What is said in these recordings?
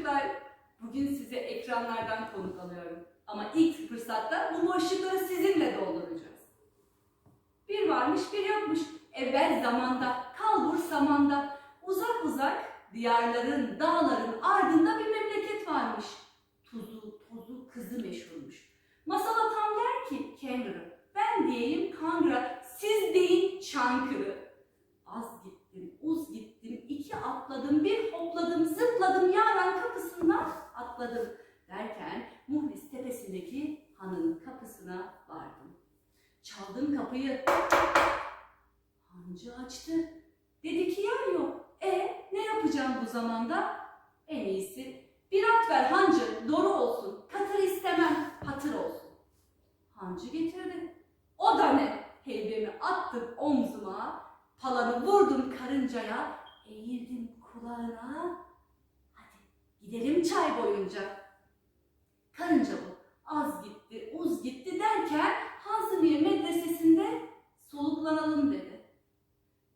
çocuklar. Bugün size ekranlardan konuk alıyorum. Ama ilk fırsatta bu boşlukları sizinle dolduracağız. Bir varmış bir yokmuş. Evvel zamanda, kalbur samanda, uzak uzak diyarların, dağların ardında bir memleket varmış. Tuzu, tozu, kızı meşhurmuş. Masala tam der ki Kangaroo, ben diyeyim Kangra, siz deyin Çankırı. Az gittim, uz gittim, iki atladım, bir hopladım, zıpladım, yaran kapısından atladım. Derken Muhlis tepesindeki hanın kapısına vardım. Çaldım kapıyı. Hancı açtı. Dedi ki yer yok. E ne yapacağım bu zamanda? En iyisi bir at ver hancı, doğru olsun. Katır istemem, hatır olsun. Hancı getirdi. O da ne? Heybemi attım omzuma, palanı vurdum karıncaya, eğildim kulağına. Hadi gidelim çay boyunca. Karınca bu. Az gitti, uz gitti derken Hazımiye medresesinde soluklanalım dedi.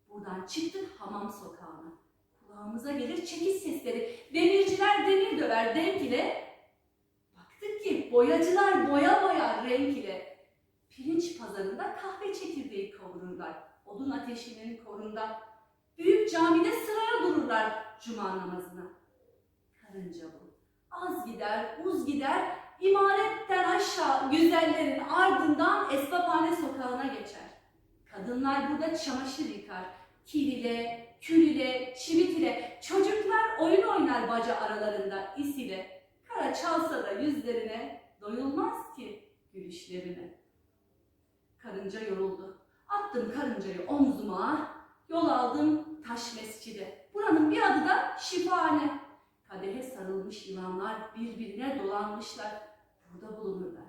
Buradan çıktık hamam sokağına. Kulağımıza gelir çekiç sesleri. Demirciler demir döver denk ile. Baktık ki boyacılar boya boyar renk ile. Pirinç pazarında kahve çekirdeği kavururlar. Odun ateşinin korunda. Büyük camide sıraya dururlar cuma namazına. Karınca bu. Az gider, uz gider, imaretten aşağı güzellerin ardından Esbaphane sokağına geçer. Kadınlar burada çamaşır yıkar. Kil ile, kül ile, çivit ile. Çocuklar oyun oynar baca aralarında is ile. Kara çalsa da yüzlerine doyulmaz ki gülüşlerine. Karınca yoruldu. Attım karıncayı omzuma, yol aldım taş mescide. Buranın bir adı da şifahane. Kadehe sarılmış yılanlar birbirine dolanmışlar. Burada bulunurlar.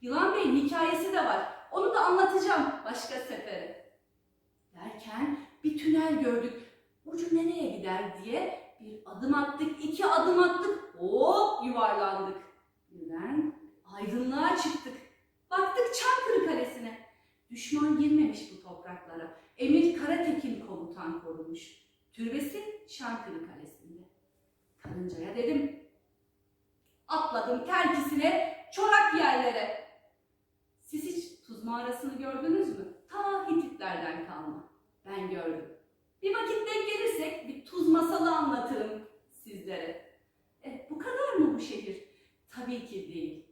Yılan Bey'in hikayesi de var. Onu da anlatacağım başka sefere. Derken bir tünel gördük. Ucu nereye gider diye bir adım attık, iki adım attık. Hop yuvarlandık. Birden aydınlığa çıktık. Baktık Çankırı Kalesi'ne. Düşman girmemiş bu topraklara. Emir Karatekin komutan korumuş. Türbesi Çankırı Kalesi'nde. Karıncaya dedim. Atladım terkisine, çorak yerlere. Siz hiç tuz mağarasını gördünüz mü? Ta Hititlerden kalma. Ben gördüm. Bir vakit denk gelirsek bir tuz masalı anlatırım sizlere. E, bu kadar mı bu şehir? Tabii ki değil.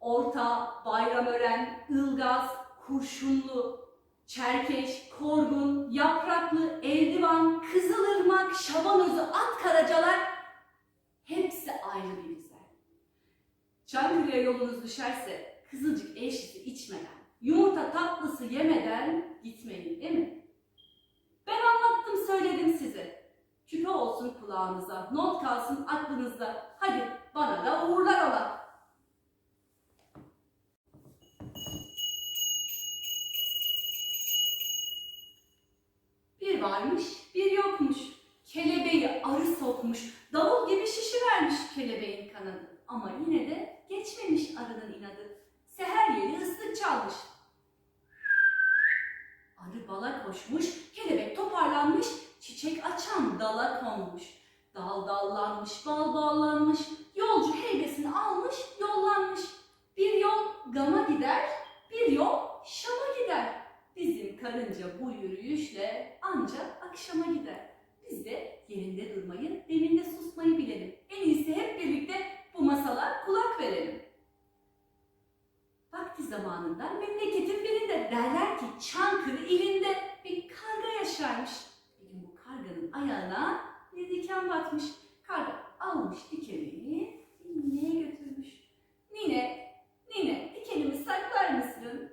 Orta, Bayramören, Ilgaz, Kurşunlu, Çerkeş, Korgun, Yapraklı, Eldivan, Kızılırmak, Şabanözü, At Karacalar Çankırı'ya yolunuz düşerse kızılcık eşlisi içmeden, yumurta tatlısı yemeden gitmeyin değil mi? Ben anlattım söyledim size. Küpe olsun kulağınıza, not kalsın aklınızda. Hadi bana da uğurlar ola. Bir varmış, bir yokmuş. Kelebeği arı sokmuş, davul gibi şişivermiş kelebeğin kanadı. Ama yine de geçmemiş arının inadı. Seher yeri ıslık çalmış. Arı bala koşmuş, kelebek toparlanmış, çiçek açan dala konmuş. Dal dallanmış, bal bağlanmış, yolcu heybesini almış, yollanmış. Bir yol gama gider, bir yol şama gider. Bizim karınca bu yürüyüşle ancak akşama gider. Biz de yerinde durmayı, deminde susmayı bilelim. En iyisi hep birlikte bu masala kulak verelim. Vakti zamanında memleketin birinde derler ki Çankırı ilinde bir karga yaşarmış. Bir gün bu karganın ayağına bir diken batmış. Karga almış dikeni nineye götürmüş. Nine, nine dikenimi saklar mısın?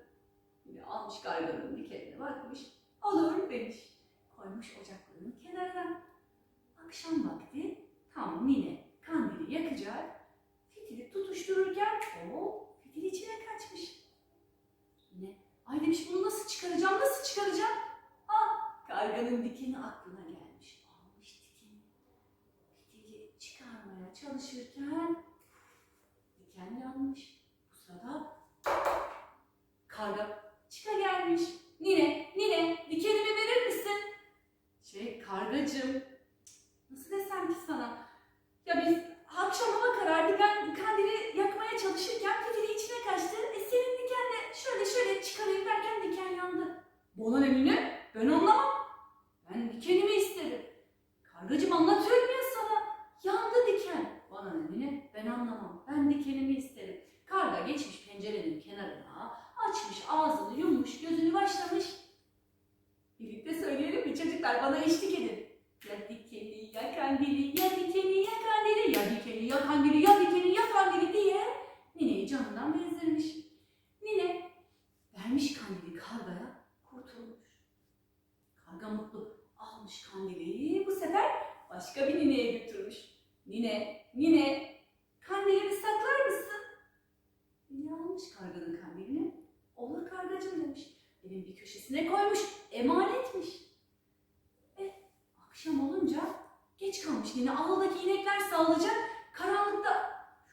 Yine almış karganın dikenine bakmış. Olur demiş. Koymuş ocaklarının kenarına. Akşam vakti tam nine kandili yakacak. Tutuştururken o fitil içine kaçmış. Yine ay demiş bunu nasıl çıkaracağım nasıl çıkaracağım? Ah karganın dikeni aklına gelmiş. Almış dikeni. Fitili çıkarmaya çalışırken diken yanmış. Bu sırada karga çıka gelmiş. Nine, nine dikenimi verir misin? Şey kargacığım nasıl desem ki sana Ya biz akşam hava karardı. Ben kandili yakmaya çalışırken fitili içine kaçtı. E senin dikenle şöyle şöyle çıkarayım derken diken yandı. Bana ne Mine? Ben anlamam. Ben dikenimi isterim. Kargacığım anlatıyorum ya sana. Yandı diken. Bana ne Mine? Ben anlamam. Ben dikenimi isterim. Karga geçmiş pencerenin kenarına, açmış ağzını, yummuş, gözünü başlamış. Birlikte söyleyelim mi çocuklar? Bana eşlik edin. Ya dikeni ya kandili, ya dikeni ya kandili, ya dikeni ya kandili, ya dikeni ya kandili diye nineyi canından bezdirmiş. Nine vermiş kandili kargaya, kurtulmuş. Karga mutlu almış kandili, bu sefer başka bir nineye götürmüş. Nine, nine, kandilimi saklar mısın? Nine almış karganın kandilini, olur kargacım demiş. Evin köşesine koymuş, emanetmiş. Akşam olunca geç kalmış yine ağıldaki inekler sağlayacak. Karanlıkta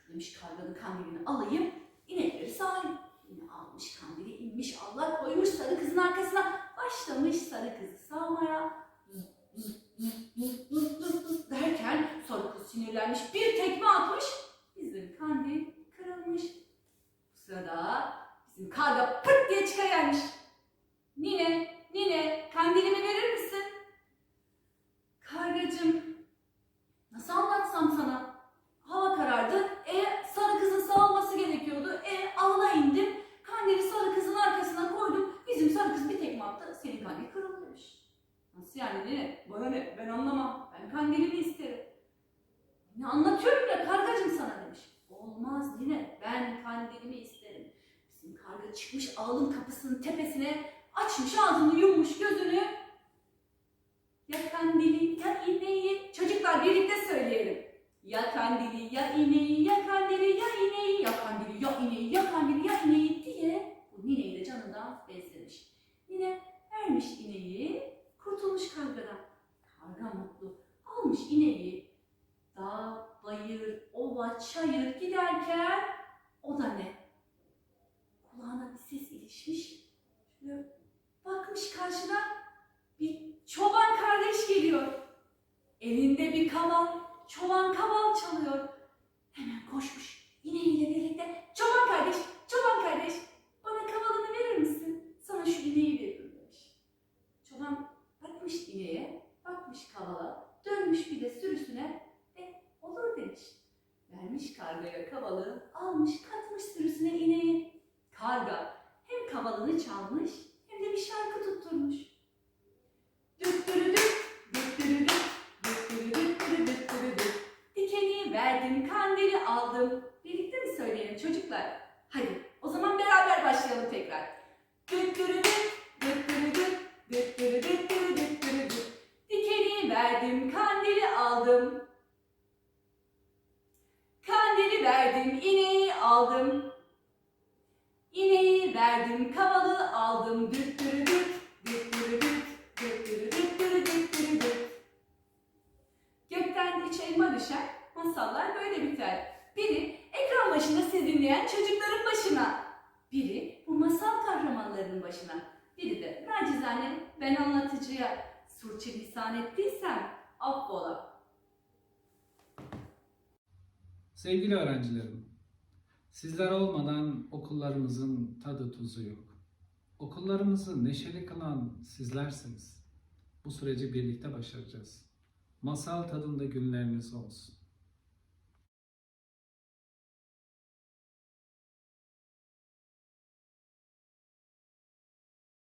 demiş karganın kandilini alayım, inekleri sağayım. Yine almış kandili inmiş Allah koymuş sarı kızın arkasına. Başlamış sarı kızı sağmaya. Zıp, zıp, zıp, zıp, zıp, zıp, zıp derken sarı kız sinirlenmiş bir tekme atmış. Bizim kandil kırılmış. Bu sırada bizim karga pırt diye çıkıvermiş. Nine, nine kandilimi verir misin? Kargacığım, nasıl anlatsam sana? Hava karardı, e sarı kızın sağılması gerekiyordu, e ağla indim, kandili sarı kızın arkasına koydum, bizim sarı kız bir tekme attı, senin kandil kırıldı demiş. Nasıl yani ne? Bana ne? Ben anlamam, ben kandilimi isterim. Ne anlatıyorum ya kargacığım sana demiş. Olmaz yine, ben kandilimi isterim. Bizim karga çıkmış ağılın kapısının tepesine, açmış ağzını, yummuş gözünü, ya kandili ya ineği. Çocuklar birlikte söyleyelim. Ya kandili ya ineği ya kandili ya ineği ya kandili ya ineği ya kandili ya ineği diye bu nineyi de canından bezlemiş. Nine vermiş ineği kurtulmuş kargadan. Karga mutlu almış ineği dağ, bayır, ova, çayır giderken o da ne? Kulağına bir ses ilişmiş. Şöyle bakmış karşıdan bir çoban kardeş geliyor. Elinde bir kaval, çoban kaval çalıyor. Hemen koşmuş ineğiyle birlikte. Çoban kardeş, çoban kardeş bana kavalını verir misin? Sana şu ineği veririm demiş. Çoban bakmış ineğe, bakmış kavala, dönmüş bir de sürüsüne ve olur demiş. Vermiş kargaya kavalı, almış katmış sürüsüne ineği. Karga hem kavalını çalmış hem de bir şarkı tutturmuş. Düttürüdüt, düttürüdüt, düttürüdüt, düttürüdüt. Dikeni verdim, kandili aldım. Birlikte mi söyleyelim çocuklar? Hadi o zaman beraber başlayalım tekrar. Düttürüdüt, düttürüdüt, düttürüdüt, düttürüdüt. Dikeni verdim, kandili aldım. Kandili verdim, ineği aldım. İneği verdim, kavalı aldım. Düttürüdüt, düttürüdüt, Gökten üç elma düşer, masallar böyle biter. Biri ekran başında siz dinleyen çocukların başına. Biri bu masal kahramanlarının başına. Biri de nacizane ben anlatıcıya surçulisan ettiysem affola. Sevgili öğrencilerim, sizler olmadan okullarımızın tadı tuzu yok. Okullarımızı neşeli kılan sizlersiniz. Bu süreci birlikte başaracağız. Masal tadında günleriniz olsun.